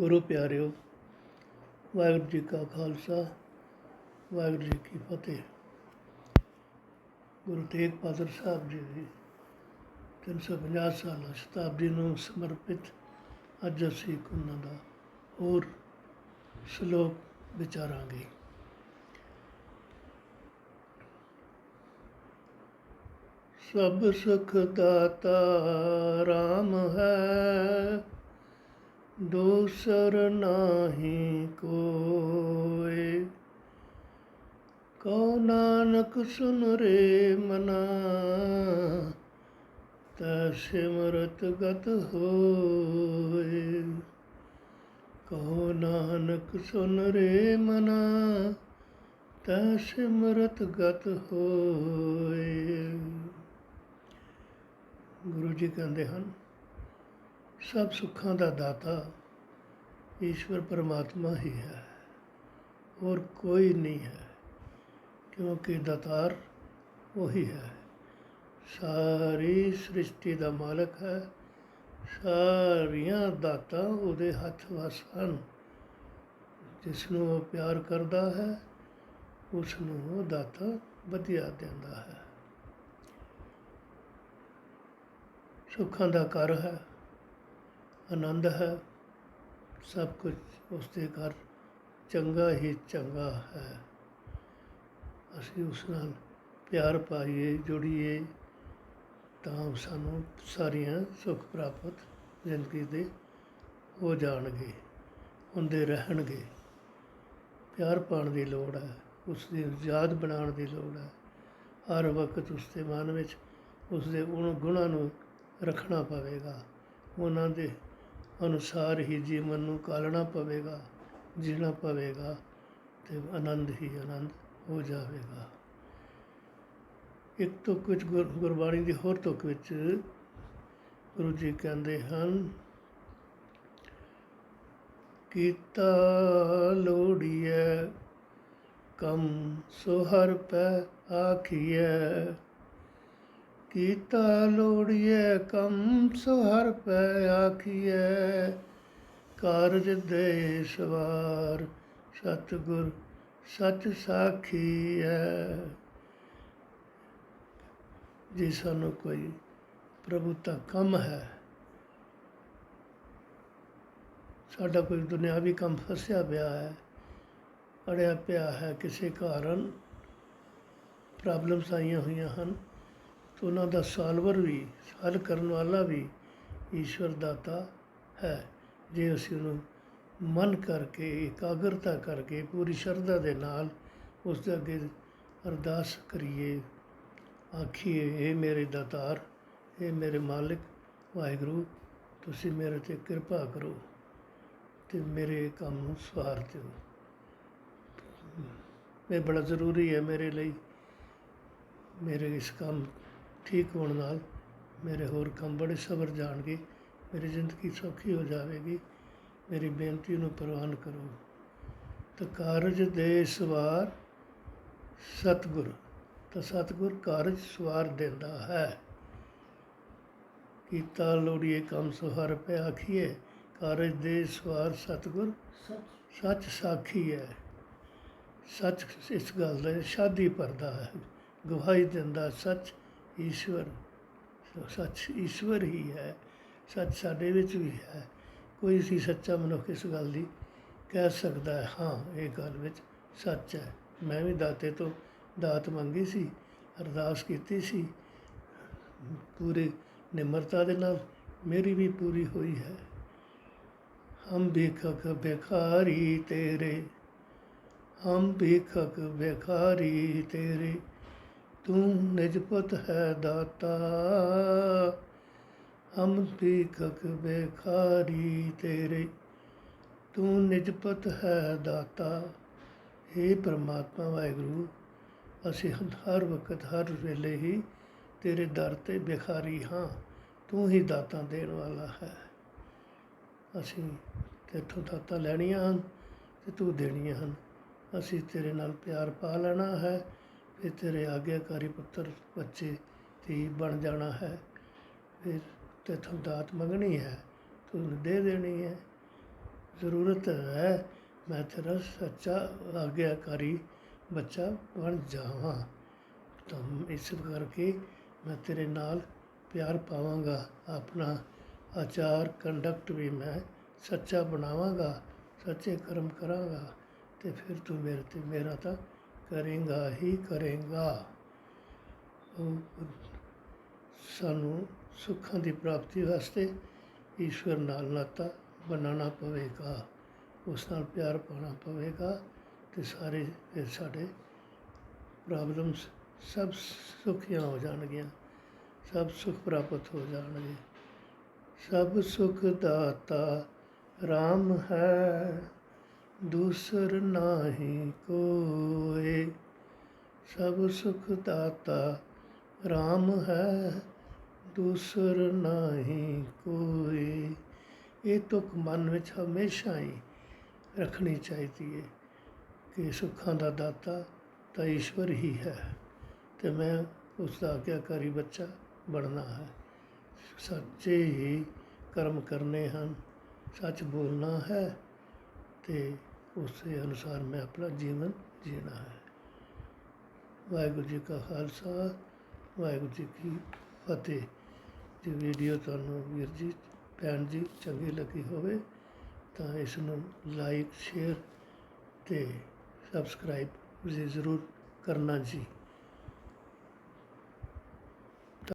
ਗੁਰੂ ਪਿਆਰਿਓ, ਵਾਹਿਗੁਰੂ ਜੀ ਕਾ ਖਾਲਸਾ, ਵਾਹਿਗੁਰੂ ਜੀ ਕੀ ਫਤਿਹ। ਗੁਰੂ ਤੇਗ ਬਹਾਦਰ ਸਾਹਿਬ ਜੀ ਦੀ 350 ਸਾਲਾ ਸ਼ਤਾਬਦੀ ਨੂੰ ਸਮਰਪਿਤ ਅੱਜ ਅਸੀਂ ਉਹਨਾਂ ਦਾ ਹੋਰ ਸ਼ਲੋਕ ਵਿਚਾਰਾਂਗੇ। ਸਭ ਸੁਖ ਦਾਤਾ ਰਾਮ ਹੈ ਦੂਸਰ ਨਾਹੀ ਕੋਏ। ਕੋ ਨਾਨਕ ਸੁਨ ਰੇ ਮਨਾ, ਤਾ ਸਿਮਰਤ ਗਤ ਹੋਏ। ਕਉ ਨਾਨਕ ਸੁਨ ਰੇ ਮਨਾ, ਤਾ ਸਿਮਰਤ ਗਤ ਹੋਏ। ਗੁਰੂ ਜੀ ਕਹਿੰਦੇ ਹਨ ਸਭ ਸੁੱਖਾਂ ਦਾ ਦਾਤਾ ਈਸ਼ਵਰ ਪਰਮਾਤਮਾ ਹੀ ਹੈ। ਹੋਰ ਕੋਈ ਨਹੀਂ ਹੈ, ਕਿਉਂਕਿ ਦਾਤਾਰ ਉਹੀ ਹੈ। ਸਾਰੀ ਸ੍ਰਿਸ਼ਟੀ ਦਾ ਮਾਲਕ ਹੈ, ਸਾਰੀਆਂ ਦਾਤਾਂ ਉਹਦੇ ਹੱਥ ਵਸ ਹਨ। ਜਿਸ ਨੂੰ ਉਹ ਪਿਆਰ ਕਰਦਾ ਹੈ ਉਸ ਨੂੰ ਉਹ ਦਾਤਾ ਵਧੀਆ ਦਿੰਦਾ ਹੈ। ਸੁੱਖਾਂ ਦਾ ਘਰ ਹੈ ਆਨੰਦ ਹੈ। ਸਭ ਕੁਝ ਉਸ ਦੇ ਘਰ ਚੰਗਾ ਹੀ ਚੰਗਾ ਹੈ। ਅਸੀਂ ਉਸ ਨਾਲ ਪਿਆਰ ਪਾਈਏ, ਜੁੜੀਏ ਤਾਂ ਸਾਨੂੰ ਸਾਰੀਆਂ ਸੁੱਖ ਪ੍ਰਾਪਤ ਜ਼ਿੰਦਗੀ ਦੇ ਹੋ ਜਾਣਗੇ, ਹੁੰਦੇ ਰਹਿਣਗੇ। ਪਿਆਰ ਪਾਉਣ ਦੀ ਲੋੜ ਹੈ ਉਸ ਦੀ ਯਾਦ ਬਣਾਉਣ ਦੀ ਲੋੜ ਹੈ। ਹਰ ਵਕਤ ਉਸ ਦੇ ਮਨ ਵਿੱਚ ਉਸ ਦੇ ਗੁਣ ਗੁਣਾਂ ਨੂੰ ਰੱਖਣਾ ਪਵੇਗਾ। ਉਹਨਾਂ ਦੇ ਅਨੁਸਾਰ ਹੀ ਜੀਵਨ ਨੂੰ ਕਾਲਣਾ ਪਵੇਗਾ, ਜੀਣਾ ਪਵੇਗਾ ਤੇ ਆਨੰਦ ਹੀ ਆਨੰਦ ਹੋ ਜਾਵੇਗਾ। ਇੱਕ ਤੁਕ ਵਿੱਚ ਗੁਰ- ਗੁਰਬਾਣੀ ਦੀ ਹੋਰ ਤੁਕ ਵਿੱਚ ਗੁਰੂ ਜੀ ਕਹਿੰਦੇ ਹਨ, ਕੀਤਾ ਲੋੜੀਐ, ਕਮ ਸੋ ਹਰ ਪੈ ਆਖੀਐ ਕੀਤਾ ਲੋੜੀਐ ਕਮ ਸੋ ਹਰ ਪੈ ਆਖੀਐ। ਕਾਰਜ ਦੇ ਸਵਾਰ ਸਤਿਗੁਰ ਸੱਚ ਸਾਖੀ ਹੈ ਜੇ, ਸਾਨੂੰ ਕੋਈ ਪ੍ਰਭੂ ਤਾਂ ਕੰਮ ਹੈ। ਸਾਡਾ ਕੋਈ ਦੁਨਿਆਵੀ ਕੰਮ ਫਸਿਆ ਪਿਆ ਹੈ, ਅੜਿਆ ਪਿਆ ਹੈ, ਕਿਸੇ ਕਾਰਨ ਪ੍ਰੋਬਲਮਸ ਆਈਆਂ ਹੋਈਆਂ ਹਨ। ਤਾਂ ਉਹਨਾਂ ਦਾ ਸਾਲਵਰ ਵੀ ਹੱਲ ਕਰਨ ਵਾਲਾ ਵੀ ਈਸ਼ਵਰ ਦਾਤਾ ਹੈ। ਜੇ ਅਸੀਂ ਉਹਨੂੰ ਮਨ ਕਰਕੇ, ਇਕਾਗਰਤਾ ਕਰਕੇ, ਪੂਰੀ ਸ਼ਰਧਾ ਦੇ ਨਾਲ ਉਸ ਦੇ ਅੱਗੇ ਅਰਦਾਸ ਕਰੀਏ, ਆਖੀਏ ਇਹ ਮੇਰੇ ਦਾਤਾਰ ਇਹ ਮੇਰੇ ਮਾਲਿਕ, ਵਾਹਿਗੁਰੂ, ਤੁਸੀਂ ਮੇਰੇ ਤੇ ਕਿਰਪਾ ਕਰੋ ਤੇ ਮੇਰੇ ਕੰਮ ਨੂੰ ਸਵਾਰ ਦਿਓ। ਇਹ ਬੜਾ ਜ਼ਰੂਰੀ ਹੈ ਮੇਰੇ ਲਈ, ਮੇਰੇ ਇਸ ਕੰਮ ਠੀਕ ਹੋਣ ਨਾਲ ਮੇਰੇ ਹੋਰ ਕੰਮ ਬੜੇ ਸਬਰ ਜਾਣਗੇ, ਮੇਰੀ ਜ਼ਿੰਦਗੀ ਸੌਖੀ ਹੋ ਜਾਵੇਗੀ। ਮੇਰੀ ਬੇਨਤੀ ਨੂੰ ਪ੍ਰਵਾਨ ਕਰੋ। ਤਾਂ ਕਾਰਜ ਦੇ ਸਵਾਰ ਸਤਿਗੁਰ, ਤਾਂ ਸਤਿਗੁਰ ਕਾਰਜ ਸਵਾਰ ਦਿੰਦਾ ਹੈ। ਕੀਤਾ ਲੋੜੀਏ ਕੰਮ ਸੁਹਰ ਹਰ ਪੈ ਆਖੀਏ ਕਾਰਜ ਦੇ ਸਵਾਰ ਸਤਿਗੁਰ ਸੱਚ ਸਾਖੀ ਹੈ ਸੱਚ ਇਸ ਗੱਲ ਦਾ ਸ਼ਾਦੀ ਪਰਦਾ ਹੈ, ਗਵਾਹੀ ਦਿੰਦਾ ਸੱਚ ਈਸ਼ਵਰ। ਸੱਚ ਈਸ਼ਵਰ ਹੀ ਹੈ, ਸੱਚ ਸਾਡੇ ਵਿੱਚ ਵੀ ਹੈ। ਕੋਈ ਸੀ ਸੱਚਾ ਮਨੁੱਖ ਇਸ ਗੱਲ ਦੀ ਕਹਿ ਸਕਦਾ ਹੈ, ਹਾਂ, ਇਹ ਗੱਲ ਵਿੱਚ ਸੱਚ ਹੈ। ਮੈਂ ਵੀ ਦਾਤੇ ਤੋਂ ਦਾਤ ਮੰਗੀ ਸੀ, ਅਰਦਾਸ ਕੀਤੀ ਸੀ। ਪੂਰੇ ਨਿਮਰਤਾ ਦੇ ਨਾਲ ਮੇਰੀ ਵੀ ਪੂਰੀ ਹੋਈ ਹੈ। ਹਮ ਬੇਖਕ ਬੇਖਾਰੀ ਤੇਰੇ, ਹਮ ਬੇਖਕ ਬੇਖਾਰੀ ਤੇਰੇ। ਤੂੰ ਨਿਜਪਤ ਹੈ ਦਾਤਾ। ਹਮ ਭੀਖਕ ਬੇਖਾਰੀ ਤੇਰੇ। ਤੂੰ ਨਿਜਪਤ ਹੈ ਦਾਤਾ। हे ਪ੍ਰਮਾਤਮਾ, ਵਾਹਿਗੁਰੂ, ਅਸੀਂ ਹਰ ਵਕਤ, ਹਰ ਵੇਲੇ ਹੀ ਤੇਰੇ ਦਰ ਤੇ ਬਿਖਾਰੀ ਹਾਂ। ਤੂੰ ਹੀ ਦਾਤਾਂ ਦੇਣ ਵਾਲਾ ਹੈ। ਅਸੀਂ ਤੇਥੋਂ ਦਾਤਾਂ ਲੈਣੀਆਂ ਹਨ ਤੇ ਤੂੰ ਦੇਣੀਆਂ ਹਨ। ਅਸੀਂ ਤੇਰੇ ਨਾਲ ਪਿਆਰ ਪਾ ਲੈਣਾ ਹੈ। ਫਿਰ ਤੇਰੇ ਆਗਿਆਕਾਰੀ ਪੁੱਤਰ ਬੱਚੇ ਧੀ ਬਣ ਜਾਣਾ ਹੈ। ਫਿਰ ਤੇਥੋਂ ਦਾਤ ਮੰਗਣੀ ਹੈ, ਤੂੰ ਦੇ ਦੇਣੀ ਹੈ। ਜ਼ਰੂਰਤ ਹੈ, ਮੈਂ ਤੇਰਾ ਸੱਚਾ ਆਗਿਆਕਾਰੀ ਬੱਚਾ ਬਣ ਜਾਵਾਂ। ਤਾਂ ਇਸ ਕਰਕੇ ਮੈਂ ਤੇਰੇ ਨਾਲ ਪਿਆਰ ਪਾਵਾਂਗਾ। ਆਪਣਾ ਆਚਾਰ ਕੰਡਕਟ ਵੀ ਮੈਂ ਸੱਚਾ ਬਣਾਵਾਂਗਾ, ਸੱਚੇ ਕਰਮ ਕਰਾਂਗਾ। ਤੇ ਫਿਰ ਤੂੰ ਮੇਰੇ ਤੇ, ਮੇਰਾ ਤਾਂ ਕਰੇਗਾ, ਹੀ ਕਰੇਗਾ। ਉਹ ਸਾਨੂੰ ਸੁੱਖਾਂ ਦੀ ਪ੍ਰਾਪਤੀ ਵਾਸਤੇ ਈਸ਼ਵਰ ਨਾਲ ਨਾਤਾ ਬਣਾਉਣਾ ਪਵੇਗਾ। ਉਸ ਨਾਲ ਪਿਆਰ ਪਾਉਣਾ ਪਵੇਗਾ ਤੇ ਸਾਰੇ ਫਿਰ ਸਾਡੇ ਪ੍ਰੋਬਲਮਸ ਸਭ ਸੁਖੀਆਂ ਹੋ ਜਾਣਗੀਆਂ। ਸਭ ਸੁਖ ਪ੍ਰਾਪਤ ਹੋ ਜਾਣਗੇ। ਸਭ ਸੁਖ ਦਾਤਾ RAM ਹੈ, ਦੂਸਰ ਨਾਹੀ ਕੋ। ਸਭ ਸੁਖ ਦਾਤਾ RAM ਹੈ, ਦੂਸਰ ਨਾਹੀ ਕੋਈ। ਇਹ ਤੁਕ ਮਨ ਵਿੱਚ ਹਮੇਸ਼ਾ ਹੀ ਰੱਖਣੀ ਚਾਹੀਦੀ ਹੈ ਕਿ ਸੁੱਖਾਂ ਦਾ ਦਾਤਾ ਤਾਂ ਈਸ਼ਵਰ ਹੀ ਹੈ ਤੇ ਮੈਂ ਉਸ ਦਾ ਆਗਿਆਕਾਰੀ ਬੱਚਾ ਬਣਨਾ ਹੈ। ਸੱਚੇ ਹੀ ਕਰਮ ਕਰਨੇ ਹਨ, ਸੱਚ ਬੋਲਣਾ ਹੈ ਤੇ ਉਸੇ ਅਨੁਸਾਰ ਮੈਂ ਆਪਣਾ ਜੀਵਨ ਜੀਣਾ ਹੈ। ਵਾਹਿਗੁਰੂ ਜੀ ਕਾ ਖਾਲਸਾ, ਵਾਹਿਗੁਰੂ ਜੀ ਕੀ ਫਤਿਹ। ਜੇ ਵੀਡੀਓ ਤੁਹਾਨੂੰ ਵੀਰ ਜੀ, ਭੈਣ ਜੀ ਚੰਗੀ ਲੱਗੀ ਹੋਵੇ, ਤਾਂ ਇਸ ਨੂੰ ਲਾਈਕ, ਸ਼ੇਅਰ ਤੇ ਸਬਸਕ੍ਰਾਈਬ ਜੀ ਜ਼ਰੂਰ ਕਰਨਾ ਜੀ।